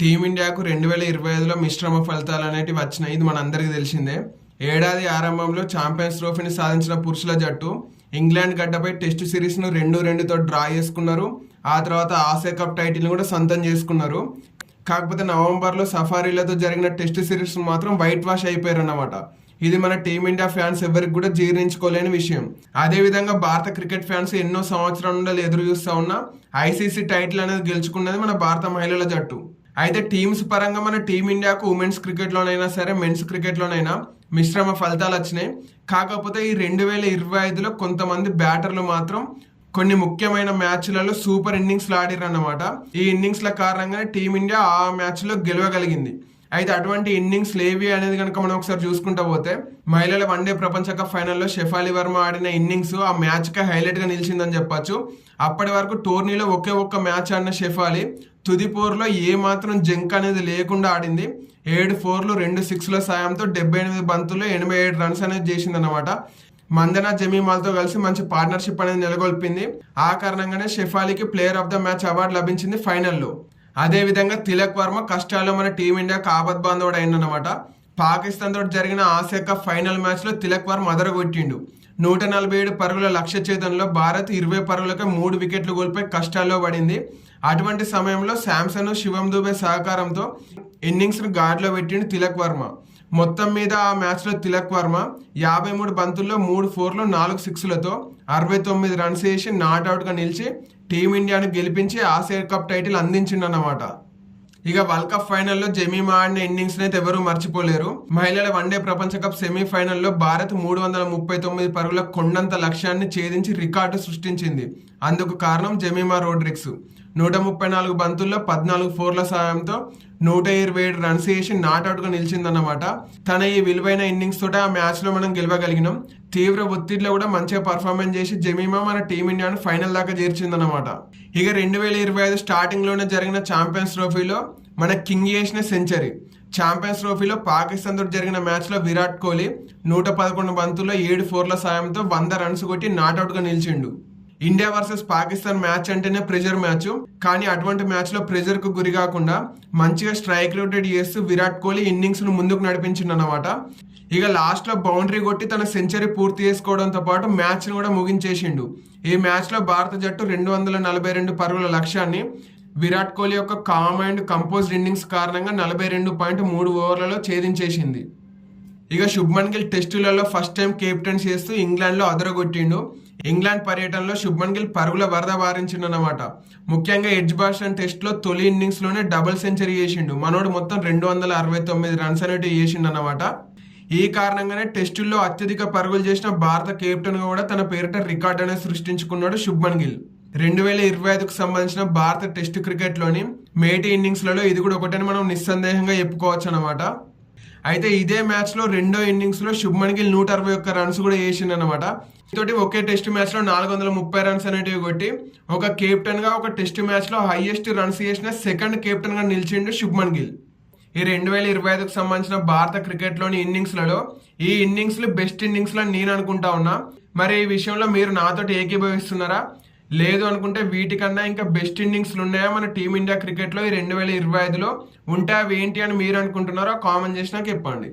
టీమిండియాకు రెండు వేల ఇరవై ఐదులో మిశ్రమ ఫలితాలు అనేటివి వచ్చినాయి. ఇది మనందరికీ తెలిసిందే. ఏడాది ఆరంభంలో ఛాంపియన్స్ ట్రోఫీని సాధించిన పురుషుల జట్టు ఇంగ్లాండ్ గడ్డపై టెస్ట్ సిరీస్ను రెండు రెండుతో డ్రా చేసుకున్నారు. ఆ తర్వాత ఆసియా కప్ టైటిల్ని కూడా సొంతం చేసుకున్నారు. కాకపోతే నవంబర్లో సఫారీలతో జరిగిన టెస్ట్ సిరీస్ మాత్రం వైట్ వాష్ అయిపోయారు అన్నమాట ఇది మన టీమిండియా ఫ్యాన్స్ ఎవరికి కూడా జీర్ణించుకోలేని విషయం. అదే విధంగా భారత క్రికెట్ ఫ్యాన్స్ ఎన్నో సంవత్సరాల నుండి ఎదురు చూస్తా ఉన్న ఐసీసీ టైటిల్ అనేది గెలుచుకున్నది మన భారత మహిళల జట్టు. అయితే టీమ్స్ పరంగా మన టీమిండియాకు ఉమెన్స్ క్రికెట్లోనైనా సరే మెన్స్ క్రికెట్లోనైనా మిశ్రమ ఫలితాలు వచ్చినాయి. కాకపోతే ఈ రెండు వేల ఇరవై ఐదులో కొంతమంది బ్యాటర్లు మాత్రం కొన్ని ముఖ్యమైన మ్యాచ్లలో సూపర్ ఇన్నింగ్స్లు ఆడిర్రు అన్నమాట ఈ ఇన్నింగ్స్ల కారణంగానే టీమిండియా ఆ మ్యాచ్లో గెలవగలిగింది. అయితే అటువంటి ఇన్నింగ్స్ లేవి అనేది కనుక మనం ఒకసారి చూసుకుంటా పోతే మహిళల వన్డే ప్రపంచ కప్ ఫైనల్లో షెఫాలి వర్మ ఆడిన ఇన్నింగ్స్ ఆ మ్యాచ్కే హైలైట్గా నిలిచిందని చెప్పొచ్చు. అప్పటి వరకు టోర్నీలో ఒకే ఒక్క మ్యాచ్ ఆడిన షెఫాలి తుది పోర్లో ఏ మాత్రం జంక్ అనేది లేకుండా ఆడింది. ఏడు ఫోర్లు రెండు సిక్స్ల సాయంతో డెబ్బై ఎనిమిది బంతుల్లో ఎనభై ఏడు రన్స్ అనేది చేసిందన్నమాట. మందన జమీమాల్తో కలిసి మంచి పార్ట్నర్షిప్ అనేది నెలకొల్పింది. ఆ కారణంగానే షెఫాలికి player of the match award లభించింది ఫైనల్లో. అదే విధంగా తిలక్ వర్మ కష్టాల్లో మన టీమిండియాకు ఆపద్ బాంధవుడు అయిందనమాట పాకిస్తాన్ తోటి జరిగిన ఆసియా కప్ ఫైనల్ మ్యాచ్లో తిలక్ వర్మ అదరగొట్టిండు. నూట నలభై ఏడు పరుగుల లక్ష్య ఛేదంలో భారత్ ఇరవై పరుగులకు మూడు వికెట్లు కోల్పోయి కష్టాల్లో పడింది. అటువంటి సమయంలో శాంసన్ శివం దుబే సహకారంతో ఇన్నింగ్స్ను గాడిలో పెట్టిండు తిలక్ వర్మ. మొత్తం మీద ఆ మ్యాచ్లో తిలక్ వర్మ యాభై మూడు బంతుల్లో మూడు ఫోర్లు నాలుగు సిక్స్లతో అరవై తొమ్మిది రన్స్ వేసి నాట్అవుట్గా నిలిచి టీమిండియాను గెలిపించి ఆసియా కప్ టైటిల్ అందించిండన్నమాట. ఇక వరల్డ్ కప్ ఫైనల్లో జమీమా ఆడిన ఇన్నింగ్స్ అయితే ఎవరూ మర్చిపోలేరు. మహిళల వన్డే ప్రపంచ కప్ సెమీఫైనల్లో భారత్ మూడు వందల ముప్పై తొమ్మిది పరుగుల కొండంత లక్ష్యాన్ని ఛేదించి రికార్డు సృష్టించింది. అందుకు కారణం జమీమా రోడ్రిక్స్. నూట ముప్పై నాలుగు బంతుల్లో పద్నాలుగు ఫోర్ల సాయంతో నూట ఇరవై ఏడు రన్స్ వేసి నాట్అవుట్ నిలిచిందన్నమాట. తన ఈ విలువైన ఇన్నింగ్స్ తోటి ఆ మ్యాచ్లో మనం గెలవగలిగినాం. తీవ్ర ఒత్తిడిలో కూడా మంచిగా పర్ఫార్మెన్స్ చేసి జమీమా మన టీమిండియాను ఫైనల్ దాకా చేర్చిందన్నమాట. ఇక రెండు వేల ఇరవై ఐదు స్టార్టింగ్లోనే జరిగిన ఛాంపియన్స్ ట్రోఫీలో మన కింగ్ చేసిన సెంచరీ. ఛాంపియన్స్ ట్రోఫీలో పాకిస్తాన్ తోటి జరిగిన మ్యాచ్లో విరాట్ కోహ్లీ నూట పదకొండు బంతుల్లో ఏడు ఫోర్ల సాయంతో వంద రన్స్ కొట్టి నాట్అవుట్ నిలిచిండు. ఇండియా వర్సెస్ పాకిస్తాన్ మ్యాచ్ అంటేనే ప్రెజర్ మ్యాచ్. కానీ అటువంటి మ్యాచ్లో ప్రెజర్కు గురి కాకుండా మంచిగా స్ట్రైక్ రొటేట్ చేస్తూ విరాట్ కోహ్లీ ఇన్నింగ్స్ను ముందుకు నడిపించింది అనమాట ఇక లాస్ట్లో బౌండరీ కొట్టి తన సెంచరీ పూర్తి చేసుకోవడంతో పాటు మ్యాచ్ను కూడా ముగించేసిండు. ఈ మ్యాచ్లో భారత జట్టు రెండు వందల నలభై రెండు పరుగుల లక్ష్యాన్ని విరాట్ కోహ్లీ యొక్క కామ్ అండ్ కంపోజ్డ్ ఇన్నింగ్స్ కారణంగా నలభై రెండు పాయింట్ మూడు ఓవర్లలో ఛేదించేసింది. ఇక శుభ్మన్ గిల్ టెస్టులలో ఫస్ట్ టైం కెప్టెన్ చేస్తూ ఇంగ్లాండ్లో అదరగొట్టిండు. ఇంగ్లాండ్ పర్యటనలో శుభ్మన్ గిల్ పరుగుల వరద వారించిండనమాట ముఖ్యంగా ఎడ్జ్ బాషన్ టెస్ట్లో తొలి ఇన్నింగ్స్లోనే డబుల్ సెంచరీ చేసిండు. మనోడు మొత్తం రెండు వందల అరవై తొమ్మిది రన్స్ అనేటివి చేసిండనమాట ఈ కారణంగానే టెస్టుల్లో అత్యధిక పరుగులు చేసిన భారత కెప్టెన్ కూడా తన పేరిట రికార్డ్ అనేది సృష్టించుకున్నాడు శుభ్మన్ గిల్. రెండు వేల ఇరవై ఐదుకు సంబంధించిన భారత టెస్ట్ క్రికెట్లోని మేటి ఇన్నింగ్స్లలో ఇది కూడా ఒకటని మనం నిస్సందేహంగా చెప్పుకోవచ్చు అనమాట అయితే ఇదే మ్యాచ్లో రెండో ఇన్నింగ్స్లో శుభ్మన్ గిల్ నూట అరవై ఒక్క రన్స్ కూడా వేసిండు అనమాట తోటి ఒకే టెస్ట్ మ్యాచ్లో నాలుగు వందల ముప్పై రన్స్ అనేటివి కొట్టి ఒక కెప్టెన్గా ఒక టెస్ట్ మ్యాచ్లో హైయెస్ట్ రన్స్ చేసిన సెకండ్ కెప్టెన్గా నిలిచిండు శుభ్మన్ గిల్. ఈ రెండు వేల ఇరవై ఐదుకు సంబంధించిన భారత క్రికెట్లోని ఇన్నింగ్స్లలో ఈ ఇన్నింగ్స్ బెస్ట్ ఇన్నింగ్స్లో నేను అనుకుంటా ఉన్నా. మరి ఈ విషయంలో మీరు నాతోటి ఏకీభవిస్తున్నారా? లేదు అనుకుంటే వీటికన్నా ఇంకా బెస్ట్ ఇన్నింగ్స్లు ఉన్నాయా? మన టీమిండియా క్రికెట్లో ఈ రెండు వేల ఇరవై ఐదులో ఉంటే అవి ఏంటి అని మీరు అనుకుంటున్నారో కామెంట్ చేసినాక చెప్పండి.